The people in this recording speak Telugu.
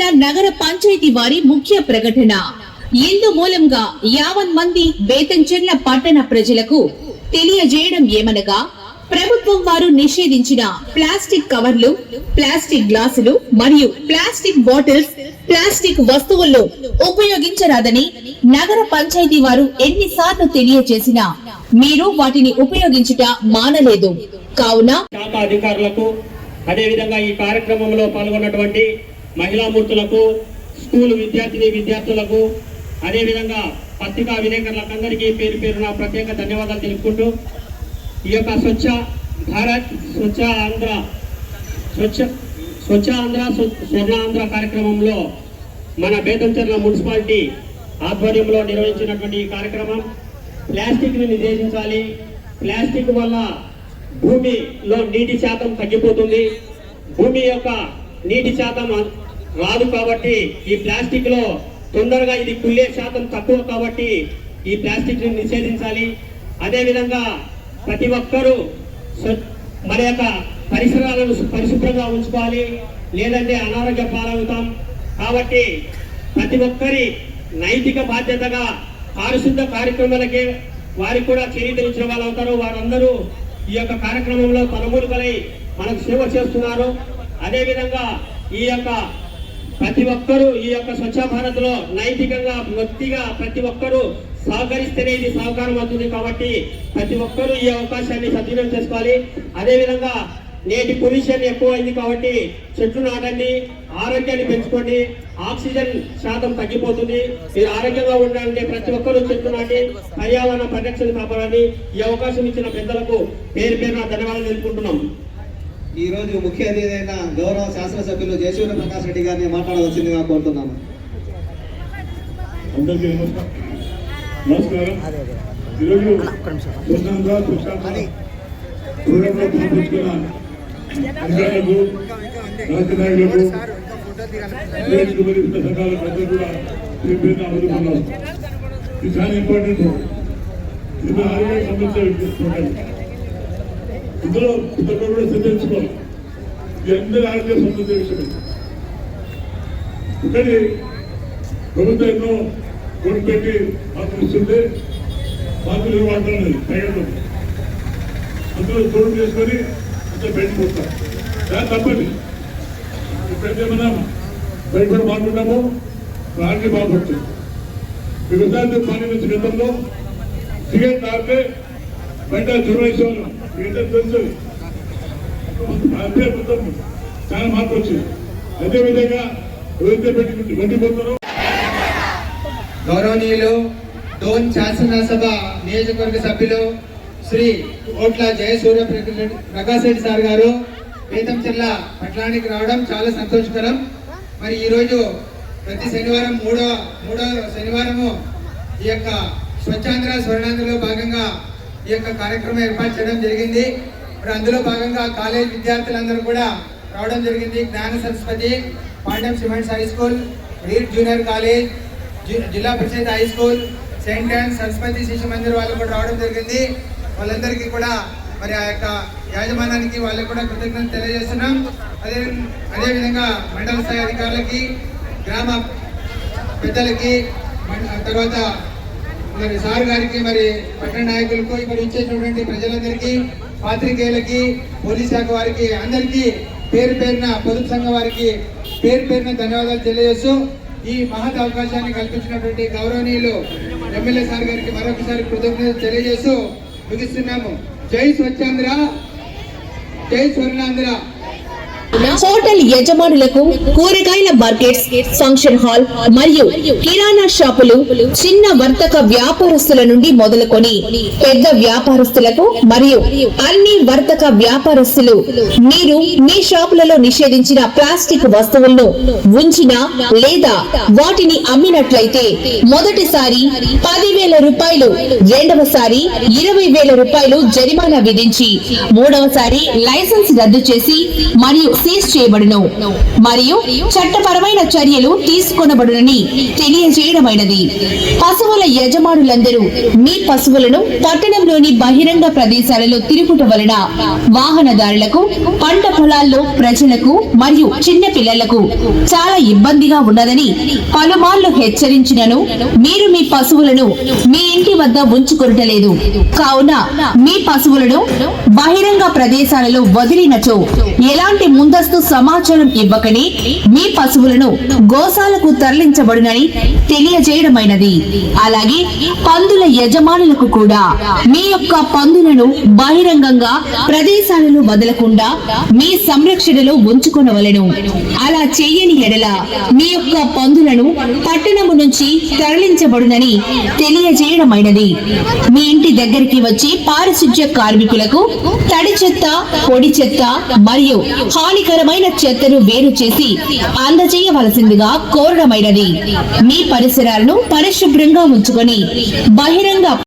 జిల్లా నగర పంచాయతీ వారి ముఖ్య ప్రకటన. ఇందు మూలంగా యావన్ మంది బేతంచెర్ల పట్టణ ప్రజలకు తెలియజేయడం ఏమనగా ప్రభుత్వం వారు నిషేధించిన ప్లాస్టిక్ కవర్లు ప్లాస్టిక్ గ్లాసులు మరియు ప్లాస్టిక్ బాటిల్స్ ప్లాస్టిక్ వస్తువుల్లో ఉపయోగించరాదని నగర పంచాయతీ వారు ఎన్నిసార్లు తెలియజేసినా మీరు వాటిని ఉపయోగించుట మానలేదు. కావున శాఖ అధికారులకు అదేవిధంగా ఈ కార్యక్రమంలో పాల్గొన్నటువంటి మహిళామూర్తులకు స్కూల్ విద్యార్థిని విద్యార్థులకు అదేవిధంగా పత్రికా విలేకరులకు అందరికీ పేరు పేరున ప్రత్యేక ధన్యవాదాలు తెలుపుకుంటూ ఈ యొక్క స్వచ్ఛ భారత్ స్వచ్ఛ ఆంధ్ర స్వచ్ఛ స్వచ్ఛ ఆంధ్ర స్వర్ణ ఆంధ్ర కార్యక్రమంలో మన బేతంచెర్ల మున్సిపాలిటీ ఆధ్వర్యంలో నిర్వహించినటువంటి ఈ కార్యక్రమం. ప్లాస్టిక్ని నిషేధించాలి ప్లాస్టిక్ వల్ల భూమిలో నీటి శాతం తగ్గిపోతుంది. భూమి యొక్క నీటి శాతం రాదు కాబట్టి ఈ ప్లాస్టిక్లో తొందరగా ఇది కుళ్ళే శాతం తక్కువ కాబట్టి ఈ ప్లాస్టిక్ని నిషేధించాలి. అదేవిధంగా ప్రతి ఒక్కరూ మన యొక్క పరిసరాలను పరిశుభ్రంగా ఉంచుకోవాలి. లేదంటే అనారోగ్య పాలవుతాం. కాబట్టి ప్రతి ఒక్కరి నైతిక బాధ్యతగా పారిశుద్ధ కార్యక్రమాలకే వారికి కూడా చరిత్రించిన వాళ్ళు అవుతారు వారందరూ ఈ యొక్క కార్యక్రమంలో తలమూలుకలై మనకు సేవ చేస్తున్నారు. అదేవిధంగా ఈ యొక్క ప్రతి ఒక్కరూ ఈ యొక్క స్వచ్ఛ భారత్లో నైతికంగా వ్యక్తిగా ప్రతి ఒక్కరూ సహకరిస్తేనే ఇది సహకారం అవుతుంది కాబట్టి ప్రతి ఒక్కరూ ఈ అవకాశాన్ని సద్వినియోగం చేసుకోవాలి. అదేవిధంగా నేటి పొల్యూషన్ ఎక్కువైంది కాబట్టి చెట్లు నాటండి ఆరోగ్యాన్ని పెంచుకోండి ఆక్సిజన్ శాతం తగ్గిపోతుంది. మీరు ఆరోగ్యంగా ఉండాలంటే ప్రతి ఒక్కరూ చెట్లు నాటి పర్యావరణ పరిరక్షణ కాపాడాలని ఈ అవకాశం ఇచ్చిన పెద్దలకు పేరు పేరున ధన్యవాదాలు తెలుపుకుంటున్నాం. ఈ రోజు ముఖ్య అతిథి అయిన గౌరవ శాసనసభ్యులు జయసూర్య ప్రకాష్ రెడ్డి గారిని మాట్లాడవలసిందిగా కోరుతున్నాను అందరికీ నమస్కారం. ఈరోజు అధికారులకు నాయకులకు కూడా పేరున ఇది చాలా ఇంపార్టెంట్. ఇది ఆరోగ్య సంబంధించిన ప్రోగ్రాం ఇందులో ప్రతి ఒక్కరు కూడా శ్రద్ధించుకోవాలి ఇది అందరి సంబంధించిన విషయం. ఒకటి ప్రభుత్వం ఎన్నో కోటి పెట్టి మాకు ఇస్తుంది మాకు వాడుతున్నది తగ్గదు అందులో చోటు చేసుకొని అంతా బయటపడతాం వస్తాం దాని తప్పది ఇప్పుడైతే మనం బయటపడి మాట్లాడము? రాజకీయ బాగుపడుతుంది మీకు ఉదాహరణ పాలించిన గతంలో సిగరెట్ తాగితే బయట దుర్వేసేవాళ్ళం ఏంటో తెలుసు. అంతే మొత్తం చాలా మార్పు వచ్చింది. అదేవిధంగా ఎవరైతే పెట్టుకుంటే వండిపోతారో గౌరవనీయులు డోన్ శాసనసభ నియోజకవర్గ సభ్యులు శ్రీ ఓట్ల జయసూర్య ప్ర- ప్రకాష్ రెడ్డి సార్ గారు పీతం జిల్లా పట్టణానికి రావడం చాలా సంతోషకరం. మరి ఈరోజు ప్రతి శనివారం మూడో మూడో శనివారము ఈ యొక్క స్వచ్ఛాంధ్ర స్వర్ణాంధ్రలో భాగంగా ఈ యొక్క కార్యక్రమం ఏర్పాటు చేయడం జరిగింది. ఇప్పుడు అందులో భాగంగా కాలేజ్ విద్యార్థులందరూ కూడా రావడం జరిగింది. Jnana Saraswati Panyam cements high school read junior college Zilla Parishad high school saint and Saraswati Shishu Mandir వాళ్ళు కూడా రావడం జరిగింది. వాళ్ళందరికీ కూడా మరి ఆ యొక్క యాజమాన్యానికి వాళ్ళకి కూడా కృతజ్ఞత తెలియజేస్తున్నాం. అదే అదేవిధంగా మండల స్థాయి అధికారులకి గ్రామ పెద్దలకి తర్వాత మరి సార్ గారికి మరి పట్టణ నాయకులకు ఇక్కడ ఇచ్చేటువంటి ప్రజలందరికీ పాత్రికేయులకి పోలీస్ శాఖ వారికి అందరికీ పేరు పేరున పొదుపు సంఘం వారికి పేరు పేరున ధన్యవాదాలు తెలియజేస్తూ ఈ మహత్ అవకాశాన్ని కల్పించినటువంటి గౌరవనీయులు ఎమ్మెల్యే సార్ గారికి మరొకసారి కృతజ్ఞత తెలియజేస్తూ ముగిస్తున్నాము. జై స్వచ్ఛాంధ్ర జై స్వర్ణాంధ్ర. హోటల్ యజమానులకు కూరగాయల మార్కెట్స్ ఫంక్షన్ హాల్ మరియు కిరాణా షాపులు చిన్న వర్తక వ్యాపారస్తుల నుండి మొదలుకొని పెద్ద వ్యాపారస్తులకు మరియు అన్ని వర్తక వ్యాపారస్తులు మీరు మీ షాపులలో నిషేధించిన ప్లాస్టిక్ వస్తువులను ఉంచిన లేదా వాటిని అమ్మినట్లయితే మొదటిసారి పదివేల రూపాయలు రెండవసారి ఇరవై వేల రూపాయలు జరిమానా విధించి మూడవసారి లైసెన్స్ రద్దు చేసి మరియు సీజ్ చేయబడును. మరియు చట్టపరమైన చర్యలు తీసుకొనబడునని తెలియజేయడమైనది. పశువుల యజమానులందరూ మీ పశువులను పట్టణంలోని బహిరంగ ప్రదేశాలలో తిరుగుట వలన వాహనదారులకు పంట పొలాల్లో ప్రజలకు మరియు చిన్న పిల్లలకు చాలా ఇబ్బందిగా ఉన్నదని పలుమార్లు హెచ్చరించినను మీరు మీ పశువులను మీ ఇంటి వద్ద ఉంచుకొనటలేదు. కావున మీ పశువులను బహిరంగ ప్రదేశాలలో వదిలినచో ఎలాంటి ముందు ముందస్తు సమాచారం ఇవ్వకని మీ పశువులను గోశాలకు తరలించబడునని తెలియజేయడమైనది. అలాగే పందుల యజమానులకు కూడా మీ యొక్క పందులను బహిరంగంగా ప్రదేశాలలో వదలకుండా మీ సంరక్షణలో ఉంచుకొనవలెను. అలా చేయని ఎడల మీ యొక్క పందులను పట్టణము నుంచి తరలించబడునని తెలియజేయడమైనది. మీ ఇంటి దగ్గరికి వచ్చి పారిశుధ్య కార్మికులకు తడి చెత్త పొడి చెత్త మరియు హానికరమైన చెత్తను వేరు చేసి అందజేయవలసిందిగా కోరడమైనది. మీ పరిసరాలను పరిశుభ్రంగా ఉంచుకొని బహిరంగ